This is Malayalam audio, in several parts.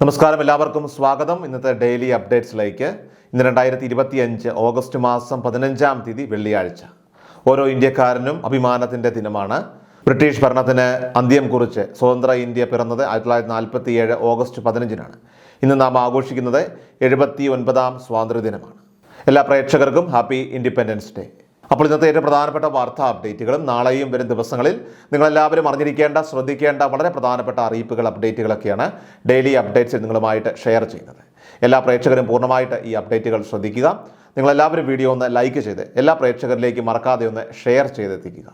നമസ്കാരം എല്ലാവർക്കും സ്വാഗതം. ഇന്നത്തെ ഡെയിലി അപ്ഡേറ്റ്സിലേക്ക്. ഇന്ന് രണ്ടായിരത്തി ഇരുപത്തി അഞ്ച് ഓഗസ്റ്റ് മാസം പതിനഞ്ചാം തീയതി വെള്ളിയാഴ്ച. ഓരോ ഇന്ത്യക്കാരനും അഭിമാനത്തിന്റെ ദിനമാണ്. ബ്രിട്ടീഷ് ഭരണത്തിന് അന്ത്യം കുറിച്ച് സ്വതന്ത്ര ഇന്ത്യ പിറന്നത് ആയിരത്തി തൊള്ളായിരത്തി നാൽപ്പത്തി ഏഴ് ഓഗസ്റ്റ് പതിനഞ്ചിനാണ്. ഇന്ന് നാം ആഘോഷിക്കുന്നത് എഴുപത്തി ഒൻപതാം സ്വാതന്ത്ര്യദിനമാണ്. എല്ലാ പ്രേക്ഷകർക്കും ഹാപ്പി ഇൻഡിപെൻഡൻസ് ഡേ. അപ്പോൾ ഇന്നത്തെ ഏറ്റവും പ്രധാനപ്പെട്ട വാർത്താ അപ്ഡേറ്റുകളും നാളെയും വരും ദിവസങ്ങളിൽ നിങ്ങളെല്ലാവരും അറിഞ്ഞിരിക്കേണ്ട ശ്രദ്ധിക്കേണ്ട വളരെ പ്രധാനപ്പെട്ട അറിയിപ്പുകൾ അപ്ഡേറ്റുകളൊക്കെയാണ് ഡെയിലി അപ്ഡേറ്റ്സിൽ നിങ്ങളുമായിട്ട് ഷെയർ ചെയ്യുന്നത്. എല്ലാ പ്രേക്ഷകരും പൂർണമായിട്ട് ഈ അപ്ഡേറ്റുകൾ ശ്രദ്ധിക്കുക. നിങ്ങളെല്ലാവരും വീഡിയോ ഒന്ന് ലൈക്ക് ചെയ്ത് എല്ലാ പ്രേക്ഷകരിലേക്കും മറക്കാതെ ഒന്ന് ഷെയർ ചെയ്തെത്തിക്കുക.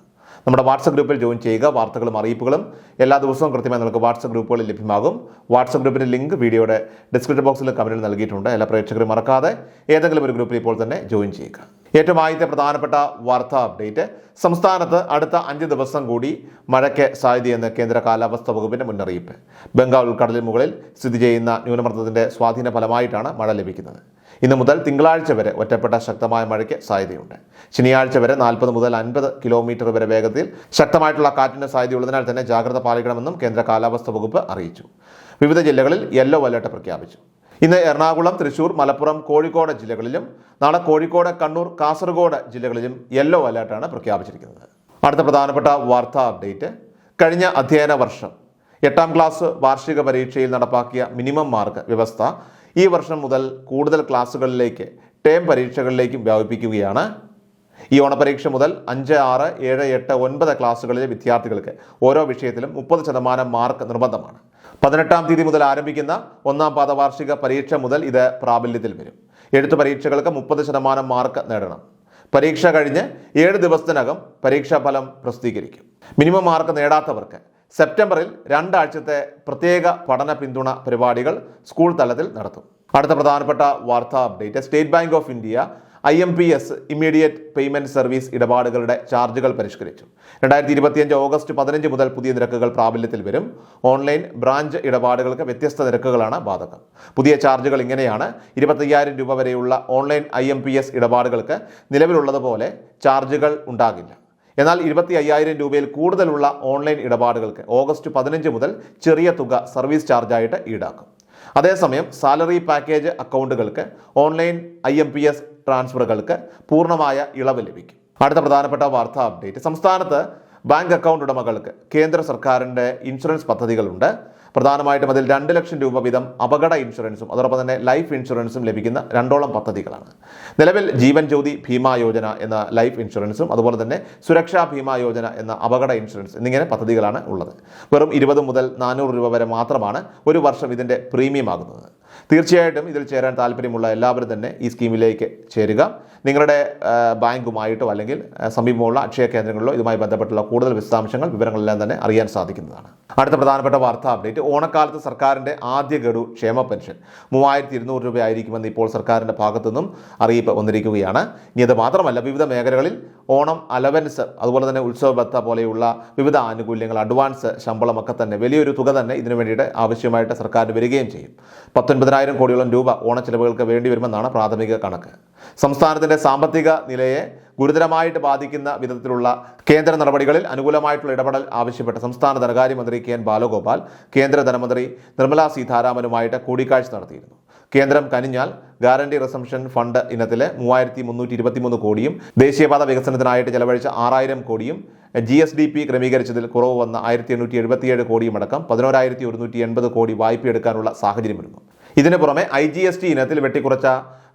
നമ്മുടെ വാട്സപ്പ് ഗ്രൂപ്പിൽ ജോയിൻ ചെയ്യുക വാർത്തകളും അറിയിപ്പുകളും എല്ലാ ദിവസവും കൃത്യമായി നമുക്ക് വാട്സപ്പ് ഗ്രൂപ്പുകളിൽ ലഭ്യമാകും. വാട്സപ്പ് ഗ്രൂപ്പിന്റെ ലിങ്ക് വീഡിയോയുടെ ഡിസ്ക്രിപ്ഷൻ ബോക്സിൽ കമന്റിൽ നൽകിയിട്ടുണ്ട്. എല്ലാ പ്രേക്ഷകരും മറക്കാതെ ഏതെങ്കിലും ഒരു ഗ്രൂപ്പിൽ ഇപ്പോൾ തന്നെ ജോയിൻ ചെയ്യുക. ഏറ്റവും ആദ്യത്തെ പ്രധാനപ്പെട്ട വാർത്താ അപ്ഡേറ്റ്. സംസ്ഥാനത്ത് അടുത്ത അഞ്ച് ദിവസം കൂടി മഴയ്ക്ക് സാധ്യതയെന്ന് കേന്ദ്ര കാലാവസ്ഥാ വകുപ്പിന്റെ മുന്നറിയിപ്പ്. ബംഗാൾ ഉൾക്കടലിന് മുകളിൽ സ്ഥിതി ചെയ്യുന്ന ന്യൂനമർദ്ദത്തിന്റെ സ്വാധീന ഫലമായിട്ടാണ് മഴ ലഭിക്കുന്നത്. ഇന്ന് മുതൽ തിങ്കളാഴ്ച വരെ ഒറ്റപ്പെട്ട ശക്തമായ മഴയ്ക്ക് സാധ്യതയുണ്ട്. ശനിയാഴ്ച വരെ നാൽപ്പത് മുതൽ അൻപത് കിലോമീറ്റർ വരെ വേഗത്തിൽ ശക്തമായിട്ടുള്ള കാറ്റിന് സാധ്യതയുള്ളതിനാൽ തന്നെ ജാഗ്രത പാലിക്കണമെന്നും കേന്ദ്ര കാലാവസ്ഥാ വകുപ്പ് അറിയിച്ചു. വിവിധ ജില്ലകളിൽ യെല്ലോ അലർട്ട് പ്രഖ്യാപിച്ചു. ഇന്ന് എറണാകുളം തൃശൂർ മലപ്പുറം കോഴിക്കോട് ജില്ലകളിലും നാളെ കോഴിക്കോട് കണ്ണൂർ കാസർഗോഡ് ജില്ലകളിലും യെല്ലോ അലർട്ടാണ് പ്രഖ്യാപിച്ചിരിക്കുന്നത്. അടുത്ത പ്രധാനപ്പെട്ട വാർത്താ അപ്ഡേറ്റ്. കഴിഞ്ഞ അധ്യയന വർഷം എട്ടാം ക്ലാസ് വാർഷിക പരീക്ഷയിൽ നടപ്പാക്കിയ മിനിമം മാർക്ക് വ്യവസ്ഥ ഈ വർഷം മുതൽ കൂടുതൽ ക്ലാസ്സുകളിലേക്ക് ടേം പരീക്ഷകളിലേക്കും വ്യാപിപ്പിക്കുകയാണ്. ഈ ഓണപരീക്ഷ മുതൽ അഞ്ച് ആറ് ഏഴ് എട്ട് ഒൻപത് ക്ലാസ്സുകളിലെ വിദ്യാർത്ഥികൾക്ക് ഓരോ വിഷയത്തിലും മുപ്പത് ശതമാനം മാർക്ക് നിർബന്ധമാണ്. പതിനെട്ടാം തീയതി മുതൽ ആരംഭിക്കുന്ന ഒന്നാം പാദവാർഷിക പരീക്ഷ മുതൽ ഇത് പ്രാബല്യത്തിൽ വരും. എഴുത്തു പരീക്ഷകൾക്ക് മുപ്പത് ശതമാനം മാർക്ക് നേടണം. പരീക്ഷ കഴിഞ്ഞ് ഏഴ് ദിവസത്തിനകം പരീക്ഷാ ഫലം പ്രസിദ്ധീകരിക്കും. മിനിമം മാർക്ക് നേടാത്തവർക്ക് സെപ്റ്റംബറിൽ രണ്ടാഴ്ചത്തെ പ്രത്യേക പഠന പിന്തുണ പരിപാടികൾ സ്കൂൾ തലത്തിൽ നടത്തും. അടുത്ത പ്രധാനപ്പെട്ട വാർത്താ update. State Bank of India I M P S immediate payment service ഇടപാടുകളുടെ ചാർജുകൾ പരിഷ്കരിച്ചു. രണ്ടായിരത്തി ഇരുപത്തിയഞ്ച് ഓഗസ്റ്റ് പതിനഞ്ച് മുതൽ പുതിയ നിരക്കുകൾ പ്രാബല്യത്തിൽ വരും. ഓൺലൈൻ ബ്രാഞ്ച് ഇടപാടുകൾക്ക് വ്യത്യസ്ത നിരക്കുകളാണ് ബാധകം. പുതിയ ചാർജുകൾ ഇങ്ങനെയാണ്. ഇരുപത്തയ്യായിരം രൂപ വരെയുള്ള ഓൺലൈൻ ഐ ഇടപാടുകൾക്ക് നിലവിലുള്ളതുപോലെ ചാർജുകൾ ഉണ്ടാകില്ല. എന്നാൽ ഇരുപത്തി അയ്യായിരം രൂപയിൽ കൂടുതലുള്ള ഓൺലൈൻ ഇടപാടുകൾക്ക് ഓഗസ്റ്റ് പതിനഞ്ച് മുതൽ ചെറിയ തുക സർവീസ് ചാർജായിട്ട് ഈടാക്കും. അതേസമയം salary package അക്കൗണ്ടുകൾക്ക് online I M P S ട്രാൻസ്ഫറുകൾക്ക് പൂർണമായ ഇളവ് ലഭിക്കും. അടുത്ത പ്രധാനപ്പെട്ട വാർത്താ അപ്ഡേറ്റ്. സംസ്ഥാനത്ത് ബാങ്ക് അക്കൗണ്ട് ഉടമകൾക്ക് കേന്ദ്ര സർക്കാരിന്റെ ഇൻഷുറൻസ് പദ്ധതികളുണ്ട്. പ്രധാനമായിട്ടും അതിൽ രണ്ട് ലക്ഷം രൂപ വീതം അപകട ഇൻഷുറൻസും അതോടൊപ്പം തന്നെ ലൈഫ് ഇൻഷുറൻസും ലഭിക്കുന്ന രണ്ടോളം പദ്ധതികളാണ്. നിലവിൽ ജീവൻ ജ്യോതി ഭീമാ യോജന എന്ന ലൈഫ് ഇൻഷുറൻസും അതുപോലെ തന്നെ സുരക്ഷാ ഭീമാ യോജന എന്ന അപകട ഇൻഷുറൻസ് എന്നിങ്ങനെ പദ്ധതികളാണ് ഉള്ളത്. വെറും ഇരുപത് മുതൽ നാനൂറ് രൂപ വരെ മാത്രമാണ് ഒരു വർഷം ഇതിന്റെ പ്രീമിയം ആകുന്നത്. തീർച്ചയായിട്ടും ഇതിൽ ചേരാൻ താല്പര്യമുള്ള എല്ലാവരും തന്നെ ഈ സ്കീമിലേക്ക് ചേരുക. നിങ്ങളുടെ ബാങ്കുമായിട്ടോ അല്ലെങ്കിൽ സമീപമുള്ള അക്ഷയ കേന്ദ്രങ്ങളിലോ ഇതുമായി ബന്ധപ്പെട്ടുള്ള കൂടുതൽ വിശദാംശങ്ങൾ വിവരങ്ങളെല്ലാം തന്നെ അറിയാൻ സാധിക്കുന്നതാണ്. അടുത്ത പ്രധാനപ്പെട്ട വാർത്താ അപ്ഡേറ്റ്. ഓണക്കാലത്ത് സർക്കാരിന്റെ ആദ്യ ഗഡു ക്ഷേമ പെൻഷൻ. മൂവായിരത്തി ഇരുന്നൂറ് രൂപയായിരിക്കുമെന്ന് ഇപ്പോൾ സർക്കാരിന്റെ ഭാഗത്തു നിന്നും അറിയിപ്പ് വന്നിരിക്കുകയാണ്. ഇനി അത് മാത്രമല്ല വിവിധ മേഖലകളിൽ ഓണം അലവൻസ് അതുപോലെ തന്നെ ഉത്സവ ബത്ത പോലെയുള്ള വിവിധ ആനുകൂല്യങ്ങൾ അഡ്വാൻസ് ശമ്പളമൊക്കെ തന്നെ വലിയൊരു തുക തന്നെ ഇതിനു വേണ്ടിയിട്ട് ആവശ്യമായിട്ട് സർക്കാരിന് വരികയും ചെയ്യും. പത്തൊൻപതിനായിരം കോടിയോളം രൂപ ഓണച്ചെലവുകൾക്ക് വേണ്ടി വരുമെന്നാണ് പ്രാഥമിക കണക്ക്. സംസ്ഥാനത്തിന്റെ സാമ്പത്തിക നിലയെ ഗുരുതരമായിട്ട് ബാധിക്കുന്ന വിധത്തിലുള്ള കേന്ദ്ര നടപടികളിൽ അനുകൂലമായിട്ടുള്ള ഇടപെടൽ ആവശ്യപ്പെട്ട് സംസ്ഥാന ധനകാര്യമന്ത്രി കെ എൻ ബാലഗോപാൽ കേന്ദ്ര ധനമന്ത്രി നിർമ്മലാ സീതാരാമനുമായിട്ട് കൂടിക്കാഴ്ച നടത്തിയിരുന്നു. കേന്ദ്രം കനിഞ്ഞാൽ ഗ്യാരണ്ടി റിസംഷൻ ഫണ്ട് ഇനത്തിലെ മൂവായിരത്തി മുന്നൂറ്റി ഇരുപത്തിമൂന്ന് കോടിയും ദേശീയപാത വികസനത്തിനായിട്ട് ചെലവഴിച്ച ആറായിരം കോടിയും ജി എസ് ഡി പി ക്രമീകരിച്ചതിൽ കുറവ് വന്ന ആയിരത്തി എണ്ണൂറ്റി എഴുപത്തിയേഴ് കോടിയും അടക്കം പതിനോരായിരത്തി ഒരുന്നൂറ്റി എൺപത് കോടി വായ്പയെടുക്കാനുള്ള സാഹചര്യമൊരുങ്ങും ഇതിന് പുറമെ ഐ ജി എസ് ടി ഇനത്തിൽ വെട്ടിക്കുറച്ച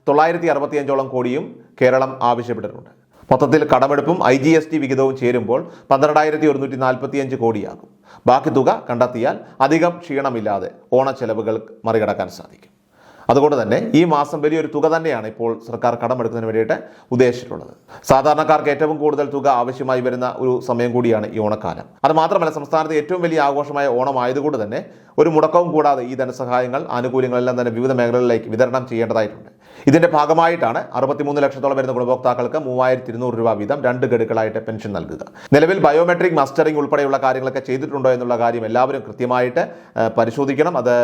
തൊള്ളായിരത്തി അറുപത്തിയഞ്ചോളം കോടിയും കേരളം ആവശ്യപ്പെട്ടിട്ടുണ്ട്. മൊത്തത്തിൽ കടമെടുപ്പും ഐ ജി എസ് ടി വിഹിതവും ചേരുമ്പോൾ പന്ത്രണ്ടായിരത്തി ഒരുന്നൂറ്റി നാൽപ്പത്തിയഞ്ച് കോടിയാകും. ബാക്കി തുക കണ്ടെത്തിയാൽ അധികം ക്ഷീണമില്ലാതെ ഓണച്ചെലവുകൾ മറികടക്കാൻ സാധിക്കും. അതുകൊണ്ട് തന്നെ ഈ മാസം വലിയൊരു തുക തന്നെയാണ് ഇപ്പോൾ സർക്കാർ കടമെടുക്കുന്നതിന് വേണ്ടിയിട്ട് ഉദ്ദേശിച്ചിട്ടുള്ളത്. സാധാരണക്കാർക്ക് ഏറ്റവും കൂടുതൽ തുക ആവശ്യമായി വരുന്ന ഒരു സമയം കൂടിയാണ് ഈ ഓണക്കാലം. അത് മാത്രമല്ല സംസ്ഥാനത്ത് ഏറ്റവും വലിയ ആഘോഷമായ ഓണം ആയതുകൊണ്ട് തന്നെ ഒരു മുടക്കവും കൂടാതെ ഈ ധനസഹായങ്ങൾ ആനുകൂല്യങ്ങളെല്ലാം തന്നെ വിവിധ മേഖലകളിലേക്ക് വിതരണം ചെയ്യേണ്ടതായിട്ടുണ്ട്. ഇതിന്റെ ഭാഗമായിട്ടാണ് അറുപത്തിമൂന്ന് ലക്ഷത്തോളം വരുന്ന ഗുണഭോക്താക്കൾക്ക് മൂവായിരത്തി ഇരുന്നൂറ് രൂപ വീതം രണ്ട് ഗഡുക്കളായിട്ട് പെൻഷൻ നൽകുക. നിലവിൽ ബയോമെട്രിക് മസ്റ്ററിംഗ് ഉൾപ്പെടെയുള്ള കാര്യങ്ങളൊക്കെ ചെയ്തിട്ടുണ്ടോ എന്നുള്ള കാര്യം എല്ലാവരും കൃത്യമായിട്ട് പരിശോധിക്കണം. അത്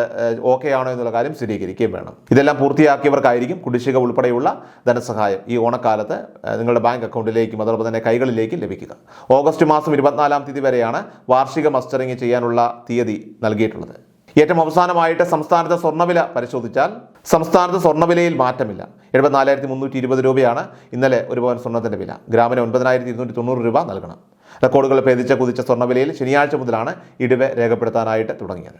ഓക്കെ ആണോ എന്നുള്ള കാര്യം സ്ഥിരീകരിക്കുകയും വേണം. ഇതെല്ലാം പൂർത്തിയാക്കിയവർക്കായിരിക്കും കുടിശ്ശിക ഉൾപ്പെടെയുള്ള ധനസഹായം ഈ ഓണക്കാലത്ത് നിങ്ങളുടെ ബാങ്ക് അക്കൗണ്ടിലേക്കും അതോടൊപ്പം തന്നെ കൈകളിലേക്കും ലഭിക്കുക. ഓഗസ്റ്റ് മാസം ഇരുപത്തിനാലാം തീയതി വരെയാണ് വാർഷിക മസ്റ്ററിംഗ് ചെയ്യാനുള്ള തീയതി നൽകിയിട്ടുള്ളത്. ഏറ്റവും അവസാനമായിട്ട് സംസ്ഥാനത്തെ സ്വർണവില പരിശോധിച്ചാൽ സംസ്ഥാനത്ത് സ്വർണവിലയിൽ മാറ്റമില്ല. എഴുപത്തിനാലായിരത്തി മുന്നൂറ്റി ഇരുപത് രൂപയാണ് ഇന്നലെ ഒരു പവൻ സ്വർണത്തിന്റെ വില. ഗ്രാമിന് ഒൻപതിനായിരത്തി ഇരുന്നൂറ്റി തൊണ്ണൂറ് രൂപ നൽകണം. റെക്കോർഡുകൾ ഭേദിച്ച കുതിച്ച സ്വർണവിലയിൽ ശനിയാഴ്ച മുതലാണ് ഇടിവ് രേഖപ്പെടുത്താനായിട്ട് തുടങ്ങിയത്.